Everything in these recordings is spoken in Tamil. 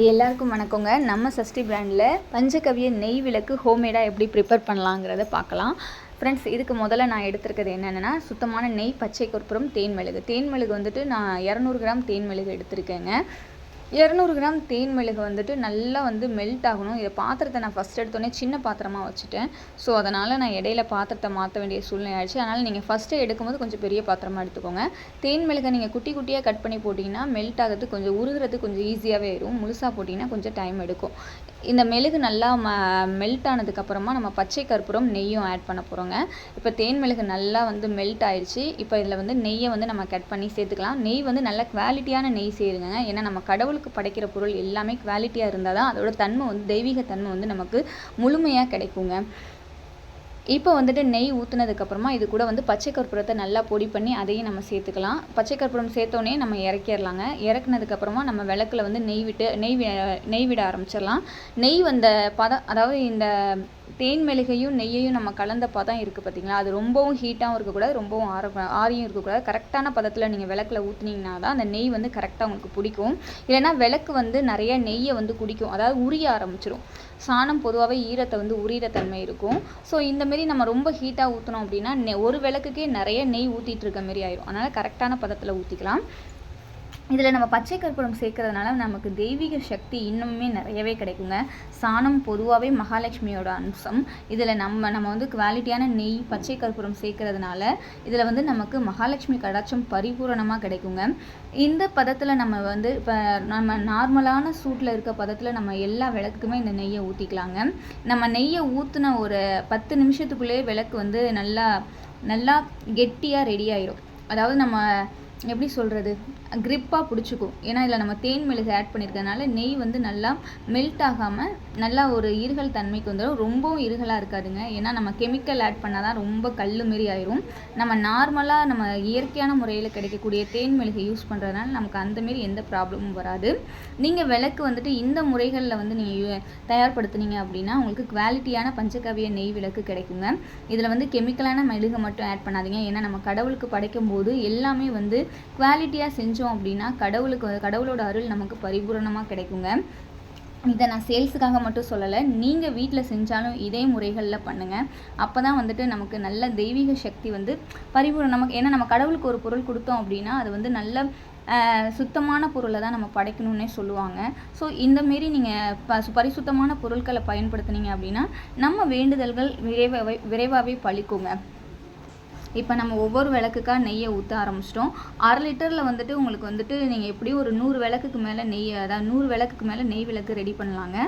எல்லாருக்கும் வணக்கங்க. நம்ம சஷ்டி பிராண்டில் பஞ்சகவிய நெய் விளக்கு ஹோம்மேடாக எப்படி ப்ரிப்பேர் பண்ணலாங்கிறத பார்க்கலாம். ஃப்ரெண்ட்ஸ் இதுக்கு முதல்ல நான் எடுத்திருக்கிறது என்னென்னா சுத்தமான நெய் பச்சை கற்பூரம் தேன் மெழுகு தேன் மிளகு வந்துட்டு நான் இரநூறு கிராம் தேன் மெழுகு எடுத்திருக்கேங்க. இரநூறு கிராம் தேன் மிளகு வந்துட்டு நல்லா வந்து மெல்ட் ஆகணும். இதை பாத்திரத்தை நான் ஃபஸ்ட் எடுத்தோடனே சின்ன பாத்திரமாக வச்சுட்டேன். ஸோ அதனால் நான் இடையில பாத்திரத்தை மாற்ற வேண்டிய சூழ்நிலை ஆயிடுச்சு. அதனால் நீங்கள் ஃபஸ்ட்டு எடுக்கும்போது கொஞ்சம் பெரிய பாத்திரமாக எடுத்துக்கோங்க. தேன் மிளகை நீங்கள் குட்டி குட்டியாக கட் பண்ணி போட்டிங்கன்னா மெல்ட் ஆகிறது கொஞ்சம் உருகிறது கொஞ்சம் ஈஸியாகவே இருக்கும் முழுசாக போட்டிங்கன்னா கொஞ்சம் டைம் எடுக்கும். இந்த மெழுகு நல்லா ம மெல்ட் ஆனதுக்கப்புறமா நம்ம பச்சை கற்பூரம் நெய்யும் ஆட் பண்ண போகிறோங்க இப்போ தேன் மெழுகு நல்லா வந்து மெல்ட் ஆயிடுச்சு. இப்போ இதில் வந்து நெய்யை வந்து நம்ம கட் பண்ணி சேர்த்துக்கலாம். நெய் வந்து நல்ல குவாலிட்டியான நெய் சேருங்க. ஏன்னா நம்ம கடவுளுக்கு படைக்கிற பொருள் எல்லாமே குவாலிட்டியாக இருந்தால் தான் அதோட தன்மை வந்து தெய்வீக தன்மை வந்து நமக்கு முழுமையாக கிடைக்குங்க. இப்போ வந்துட்டு நெய் ஊற்றுனதுக்கப்புறமா இது கூட வந்து பச்சை கற்பூரத்தை நல்லா பொடி பண்ணி அதையும் நம்ம சேர்த்துக்கலாம். பச்சை கற்பூரம் சேர்த்தோன்னே நம்ம இறக்கிடலாங்க. இறக்குனதுக்கப்புறமா நம்ம விளக்குல வந்து நெய் விட்டு நெய் வி- நெய் விட ஆரம்பிச்சிடலாம். நெய் வந்த பதம் அதாவது இந்த தேன் மெழுகையும் நெய்யையும் நம்ம கலந்த பதம் இருக்குது பார்த்தீங்களா அது ரொம்பவும் ஹீட்டாகவும் இருக்கக்கூடாது ரொம்பவும் ஆற ஆரியும் இருக்கக்கூடாது. கரெக்டான பதத்தில் நீங்கள் விளக்கில் ஊற்றுனீங்கன்னா தான் அந்த நெய் வந்து கரெக்டாக உங்களுக்கு பிடிக்கும். இல்லைன்னா விளக்கு வந்து நிறைய நெய்யை வந்து குடிக்கும். அதாவது உரிய ஆரம்பிச்சிடும் சாணம் பொதுவாகவே ஈரத்தை வந்து உரியிற தன்மை இருக்கும். ஸோ இந்த மாரி நம்ம ரொம்ப ஹீட்டாக ஊற்றினோம் அப்படின்னா நெ- ஒரு விளக்குக்கே நிறைய நெய் ஊற்றிட்டு இருக்க மாரி ஆயிரும். அதனால் கரெக்டான பதத்தில் ஊற்றிக்கலாம் இதில் நம்ம பச்சை கற்பூரம் சேர்க்கறதுனால நமக்கு தெய்வீக சக்தி இன்னுமே நிறையவே கிடைக்குங்க. சாணம் பொதுவாகவே மகாலட்சுமியோட அம்சம். இதில் நம்ம நம்ம வந்து குவாலிட்டியான நெய் பச்சை கற்பூரம் சேர்க்கறதுனால இதில் வந்து நமக்கு மகாலட்சுமி கடாட்சம் பரிபூரணமாக கிடைக்குங்க. இந்த பதத்தில் நம்ம வந்து இப்போ நம்ம நார்மலான சூட்டில் இருக்க பதத்தில் நம்ம எல்லா விளக்குக்குமே இந்த நெய்யை ஊற்றிக்கலாங்க நம்ம நெய்யை ஊற்றின ஒரு பத்து நிமிஷத்துக்குள்ளேயே விளக்கு வந்து நல்லா நல்லா கெட்டியாக ரெடி ஆயிரும். அதாவது நம்ம எப்படி சொல்கிறது க்ரிப்பாக பிடிச்சிக்கும். ஏன்னா இதில் நம்ம தேன் மிளகு ஆட் பண்ணியிருக்கறனால நெய் வந்து நல்லா மெல்ட் ஆகாமல் நல்லா ஒரு இருகல் தன்மைக்கு வந்துடும் ரொம்பவும் இருகலாக இருக்காதுங்க. ஏன்னா நம்ம கெமிக்கல் ஆட் பண்ணால் தான் ரொம்ப கல் மாரி ஆயிரும். நம்ம நார்மலாக நம்ம இயற்கையான முறையில் கிடைக்கக்கூடிய தேன் மெழுகு யூஸ் பண்ணுறதுனால நமக்கு அந்த மாரி எந்த ப்ராப்ளமும் வராது. நீங்கள் விளக்கு வந்துட்டு இந்த முறைகளில் வந்து நீங்கள் தயார்படுத்துனீங்க அப்படின்னா உங்களுக்கு குவாலிட்டியான பஞ்சகவிய நெய் விளக்கு கிடைக்குங்க. இதில் வந்து கெமிக்கலான மெழுகு மட்டும் ஆட் பண்ணாதீங்க. ஏன்னா நம்ம கடவுளுக்கு படைக்கும் போது எல்லாமே வந்து குவாலிட்டியாக செஞ்சோம் அப்படின்னா கடவுளுக்கு கடவுளோட அருள் நமக்கு பரிபூரணமாக கிடைக்குங்க. இதை நான் சேல்ஸுக்காக மட்டும் சொல்லலை. நீங்கள் வீட்டில் செஞ்சாலும் இதே முறைகளில் பண்ணுங்கள் அப்போ தான் வந்துட்டு நமக்கு நல்ல தெய்வீக சக்தி வந்து பரிபூரணம். நமக்கு ஏன்னா நம்ம கடவுளுக்கு ஒரு பொருள் கொடுத்தோம் அப்படின்னா அது வந்து நல்ல ஆஹ், சுத்தமான பொருளை தான் நம்ம படைக்கணும்னே சொல்லுவாங்க. ஸோ இந்தமாரி நீங்கள் ப பரிசுத்தமான பொருட்களை பயன்படுத்துனீங்க அப்படின்னா நம்ம வேண்டுதல்கள் விரைவாகவே விரைவாகவே பழிக்குங்க. இப்போ நம்ம ஒவ்வொரு விளக்குக்கா நெய்யை ஊற்ற ஆரம்பிச்சிட்டோம். அரை லிட்டரில் வந்துட்டு உங்களுக்கு வந்துட்டு நீங்கள் எப்படியும் ஒரு நூறு விளக்குக்கு மேலே நெய் அதாவது நூறு விளக்குக்கு மேலே நெய் விளக்கு ரெடி பண்ணலாங்க.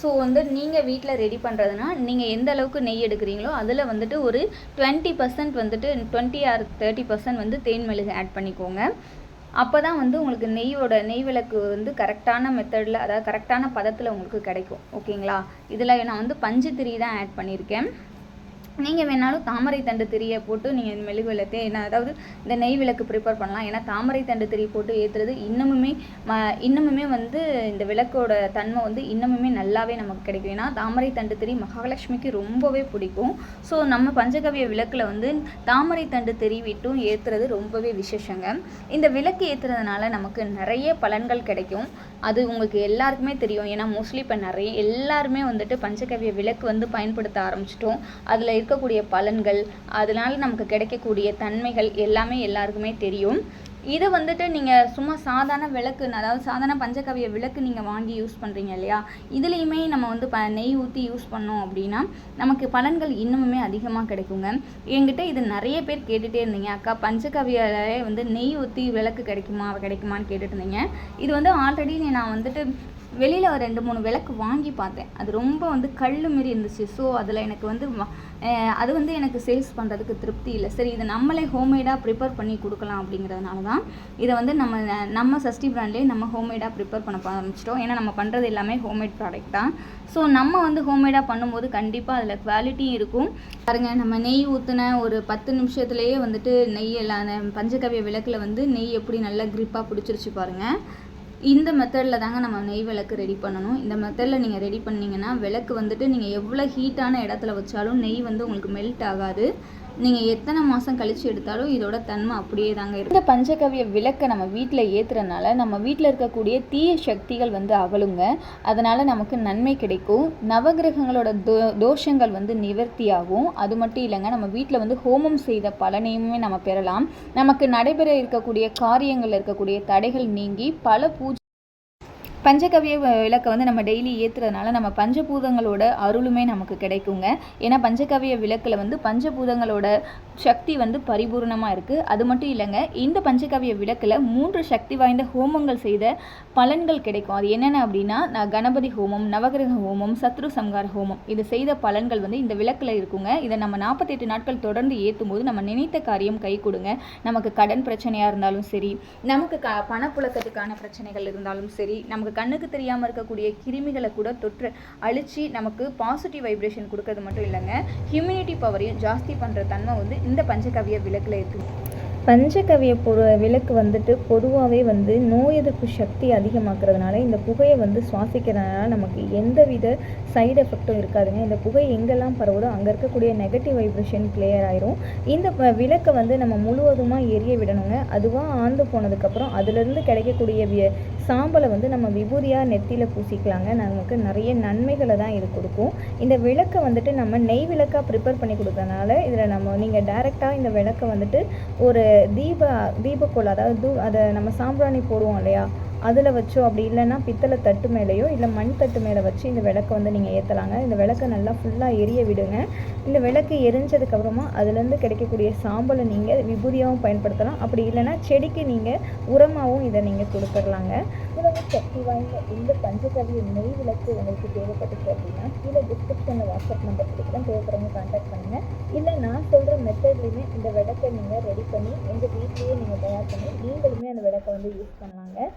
ஸோ வந்து நீங்கள் வீட்டில் ரெடி பண்ணுறதுனா நீங்கள் எந்த அளவுக்கு நெய் எடுக்கிறீங்களோ அதில் வந்துட்டு ஒரு டுவெண்ட்டி பர்சன்ட் வந்துட்டு டுவெண்ட்டி ஆர் தேர்ட்டி பர்சன்ட் வந்து தேன் மெழுகு ஆட் பண்ணிக்கோங்க. அப்போ தான் வந்து உங்களுக்கு நெய்யோட நெய் விளக்கு வந்து கரெக்டான மெத்தடில் அதாவது கரெக்டான பதத்தில் உங்களுக்கு கிடைக்கும். ஓகேங்களா இதில் நான் வந்து பஞ்சு திரி தான் ஆட் பண்ணியிருக்கேன். நீங்கள் வேணாலும் தாமரை தண்டு திரியை போட்டு நீங்கள் இந்த மெழுகு விளக்கு என்ன அதாவது இந்த நெய் விளக்கு ப்ரிப்பேர் பண்ணலாம். ஏன்னா தாமரை தண்டு திரி போட்டு ஏற்றுறது இன்னமுமே ம இன்னமுமே வந்து இந்த விளக்கோட தன்மை வந்து இன்னமுமே நல்லாவே நமக்கு கிடைக்கும். ஏன்னா தாமரை தண்டு திரி மகாலட்சுமிக்கு ரொம்பவே பிடிக்கும். ஸோ நம்ம பஞ்சகவிய விளக்கில் வந்து தாமரை தண்டு திரி விட்டும் ஏற்றுறது ரொம்பவே விசேஷங்க. இந்த விளக்கு ஏற்றுறதுனால நமக்கு நிறைய பலன்கள் கிடைக்கும். அது உங்களுக்கு எல்லாருக்குமே தெரியும். ஏன்னா மோஸ்ட்லி இப்போ நிறைய எல்லாருமே வந்துட்டு பஞ்சகவிய விளக்கு வந்து பயன்படுத்த ஆரம்பிச்சிட்டோம். அதில் இருக்கக்கூடிய பலன்கள் அதனால் நமக்கு கிடைக்கக்கூடிய தன்மைகள் எல்லாமே எல்லாருக்குமே தெரியும். இதை வந்துட்டு நீங்கள் சும்மா சாதாரண விளக்கு அதாவது சாதாரண பஞ்சகவிய விளக்கு நீங்கள் வாங்கி யூஸ் பண்ணுறீங்க இல்லையா? இதுலேயுமே நம்ம வந்து ப நெய் ஊற்றி யூஸ் பண்ணோம் அப்படின்னா நமக்கு பலன்கள் இன்னுமுமே அதிகமாக கிடைக்குங்க. என்கிட்ட இது நிறைய பேர் கேட்டுகிட்டே இருந்தீங்க. அக்கா பஞ்சகவியாலே வந்து நெய் ஊற்றி விளக்கு கிடைக்குமா கிடைக்குமான்னு கேட்டுட்டு இருந்தீங்க. இது வந்து ஆல்ரெடி நான் வந்துட்டு வெளியில் ஒரு ரெண்டு மூணு விளக்கு வாங்கி பார்த்தேன். அது ரொம்ப வந்து கல் மாரி இருந்துச்சு. ஸோ அதில் எனக்கு வந்து அது வந்து எனக்கு சேல்ஸ் பண்ணுறதுக்கு திருப்தி இல்லை. சரி இதை நம்மளே ஹோம்மேடாக ப்ரிப்பேர் பண்ணி கொடுக்கலாம் அப்படிங்கிறதுனால தான் இதை வந்து நம்ம நம்ம சஷ்டி பிராண்ட்லேயே நம்ம ஹோம்மேடாக ப்ரிப்பேர் பண்ண ஆரம்பிச்சிட்டோம். ஏன்னா நம்ம பண்ணுறது எல்லாமே ஹோம்மேட் ப்ராடக்ட் தான். ஸோ நம்ம வந்து ஹோம்மேடாக பண்ணும்போது கண்டிப்பாக அதில் குவாலிட்டியும் இருக்கும். பாருங்க நம்ம நெய் ஊற்றின ஒரு பத்து நிமிஷத்துலேயே வந்துட்டு நெய் எல்லாம் அந்த பஞ்சகவிய விளக்கில் வந்து நெய் எப்படி நல்லா க்ரிப்பாக பிடிச்சிருச்சு பாருங்கள் இந்த மெத்தடில் தாங்க நம்ம நெய் விளக்கு ரெடி பண்ணணும். இந்த மெத்தடில் நீங்கள் ரெடி பண்ணீங்கன்னா விளக்கு வந்துட்டு நீங்கள் எவ்வளோ ஹீட்டான இடத்துல வச்சாலும் நெய் வந்து உங்களுக்கு மெல்ட் ஆகாது. நீங்கள் எத்தனை மாதம் கழித்து எடுத்தாலும் இதோட தன்மை அப்படியே தாங்க இருக்கும் இந்த பஞ்சகவிய விளக்கை நம்ம வீட்டில் ஏற்றுறதுனால நம்ம வீட்டில் இருக்கக்கூடிய தீய சக்திகள் வந்து அகலுங்க. அதனால் நமக்கு நன்மை கிடைக்கும். நவகிரகங்களோட தோ தோஷங்கள் வந்து நிவர்த்தியாகும் அது மட்டும் இல்லைங்க நம்ம வீட்டில் வந்து ஹோமம் செய்த பலனையுமே நம்ம பெறலாம். நமக்கு நடைபெற இருக்கக்கூடிய காரியங்களில் இருக்கக்கூடிய தடைகள் நீங்கி பல பூஜை பஞ்சகவிய வ- விளக்கை வந்து நம்ம டெய்லி ஏற்றுறதுனால நம்ம பஞ்சபூதங்களோட அருளுமே நமக்கு கிடைக்குங்க. ஏன்னா பஞ்சகவிய விளக்கில் வந்து பஞ்சபூதங்களோட சக்தி வந்து பரிபூர்ணமாக இருக்குது அது மட்டும் இல்லைங்க இந்த பஞ்சகவிய விளக்கில் மூன்று சக்தி வாய்ந்த ஹோமங்கள் செய்த பலன்கள் கிடைக்கும். அது என்னென்ன அப்படின்னா நான் கணபதி ஹோமம் நவகிரக ஹோமம் சத்ரு சம்கார ஹோமம். இது செய்த பலன்கள் வந்து இந்த விளக்கில் இருக்குங்க. இதை நம்ம நாற்பத்தெட்டு நாட்கள் தொடர்ந்து ஏற்றும் போது நம்ம நினைத்த காரியம் கை கொடுங்க. நமக்கு கடன் பிரச்சனையாக இருந்தாலும் சரி நமக்கு க பணப்புழக்கத்துக்கான பிரச்சனைகள் இருந்தாலும் சரி நமக்கு கண்ணுக்கு தெரியாமல் இருக்கக்கூடிய கிருமிகளை கூட தொற்று அழித்து நமக்கு பாசிட்டிவ் வைப்ரேஷன் கொடுக்கறது மட்டும் இல்லைங்க. ஹியூமினிட்டி பவரையும் ஜாஸ்தி பண்ணுற தன்மை வந்து இந்த பஞ்சகவிய விளக்கில் இருக்குது பஞ்சகவிய பொரு விளக்கு வந்துட்டு பொதுவாகவே வந்து நோய் எதிர்ப்பு சக்தி அதிகமாக்குறதுனால இந்த புகையை வந்து சுவாசிக்கிறதுனால நமக்கு எந்தவித சைடு எஃபெக்ட்டும் இருக்காதுங்க. இந்த புகை எங்கெல்லாம் பரவுதோ அங்கே இருக்கக்கூடிய நெகட்டிவ் வைப்ரேஷன் கிளியர் ஆயிரும். இந்த விளக்கை வந்து நம்ம முழுவதுமாக எரிய விடணுங்க. அதுவாக ஆழ்ந்து போனதுக்கப்புறம் அதுலேருந்து கிடைக்கக்கூடிய விய சாம்பலை வந்து நம்ம விபூதியாக நெத்தியில் பூசிக்கலாங்க. நமக்கு நிறைய நன்மைகளை தான் இது கொடுக்கும். இந்த விளக்கை வந்துட்டு நம்ம நெய் விளக்காக ப்ரிப்பேர் பண்ணி கொடுத்தனால இதில் நம்ம நீங்கள் டைரெக்டாக இந்த விளக்கை வந்துட்டு ஒரு தீப தீபக்கோல் அதாவது தூ அதை நம்ம சாம்பிராணி போடுவோம் இல்லையா? அதில் வச்சோ அப்படி இல்லைன்னா பித்தளை தட்டு மேலேயோ இல்லை மண் தட்டு மேலே வச்சு இந்த விளக்கை வந்து நீங்கள் ஏற்றலாங்க இந்த விளக்கை நல்லா ஃபுல்லாக எரிய விடுங்க. இந்த விளக்கு எரிஞ்சதுக்கப்புறமா அதுலேருந்து கிடைக்கக்கூடிய சாம்பலை நீங்கள் விபூதியாகவும் பயன்படுத்தலாம். அப்படி இல்லைன்னா செடிக்கு நீங்கள் உரமாகவும் இதை நீங்கள் கொடுத்துடலாங்க இவ்வளவு சக்தி வாய்ந்த இந்த பஞ்சகவிய நெய் விளக்கு உங்களுக்கு தேவைப்பட்டுச்சு அப்படின்னா கீழே டிஸ்கிரிப்ஷனில் வாட்ஸ்அப் நம்பர் கொடுக்குறேன். தேவைப்படுறவங்க கான்டாக்ட் பண்ணுங்கள் இல்லை நான் சொல்கிற மெத்தட்லேயுமே இந்த விளக்கை நீங்கள் ரெடி பண்ணி எங்கள் வீட்லேயே நீங்கள் தயார் பண்ணி நீங்களுமே அந்த விளக்கை வந்து யூஸ் பண்ணலாங்க.